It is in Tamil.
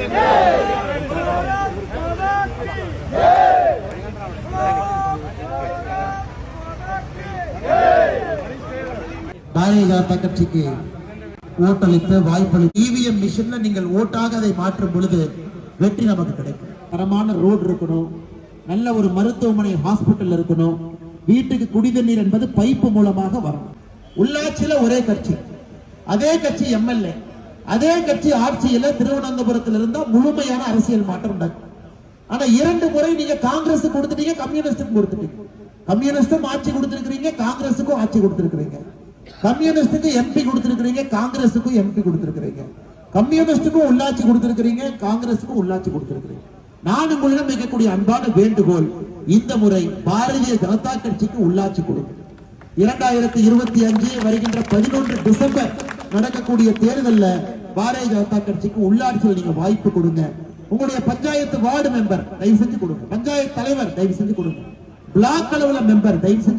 பாரதிய ஜனதா கட்சிக்கு ஓட்டளித்த வாய்ப்பளி இவிஎம் மிஷின்ல நீங்கள் ஓட்டாக அதை மாற்றும் பொழுது வெற்றி நமக்கு கிடைக்கும். தரமான ரோடு இருக்கணும். நல்ல ஒரு மருத்துவமனை ஹாஸ்பிட்டல் இருக்கணும். வீட்டுக்கு குடிதண்ணீர் என்பது பைப்பு மூலமாக வரணும். உள்ளாட்சியில ஒரே கட்சி. அதே கட்சி எம்எல்ஏ அதே கட்சி ஆட்சியில திருவனந்தபுரத்தில் இருந்தா முழுமையான அரசியல் மாற்றம் நடக்கும் ஆனா இரண்டு முறை நீங்க காங்கிரஸ் கொடுத்துட்டீங்க கம்யூனிஸ்டுக்கு கொடுத்துட்டீங்க. கம்யூனிஸ்டும் ஆட்சி கொடுத்திருக்கிறீங்க காங்கிரஸுக்கும் ஆட்சி கொடுத்திருக்கிறீங்க. கம்யூனிஸ்டுக்கு எம்பி கொடுத்திருக்கிறீங்க காங்கிரஸுக்கும் எம்பி கொடுத்திருக்கிறீங்க. கம்யூனிஸ்டுக்கும் உள்ளாட்சி கொடுத்திருக்கிறீங்க காங்கிரஸுக்கும் உள்ளாட்சி கொடுத்திருக்கிறீங்க. நான் உங்களிடம் வைக்கக்கூடிய அன்பான வேண்டுகோள் இந்த முறை பாரதிய ஜனதா கட்சிக்கு உள்ளாட்சி கொடுங்க இரண்டாயிரத்தி இருபத்தி அஞ்சு வருகின்ற பதினொன்று டிசம்பர் நடக்கக்கூடிய தேர்தல்ல பாரதிய ஜனதா கட்சிக்கு உள்ளாட்சியில் நீங்க வாய்ப்பு கொடுங்க. உங்களுடைய பஞ்சாயத்து வார்டு மெம்பர் தயவு செஞ்சு கொடுங்க. பஞ்சாயத்து தலைவர் தயவு செஞ்சு கொடுங்க. பிளாக் அளவுல மெம்பர் தயவு செஞ்சு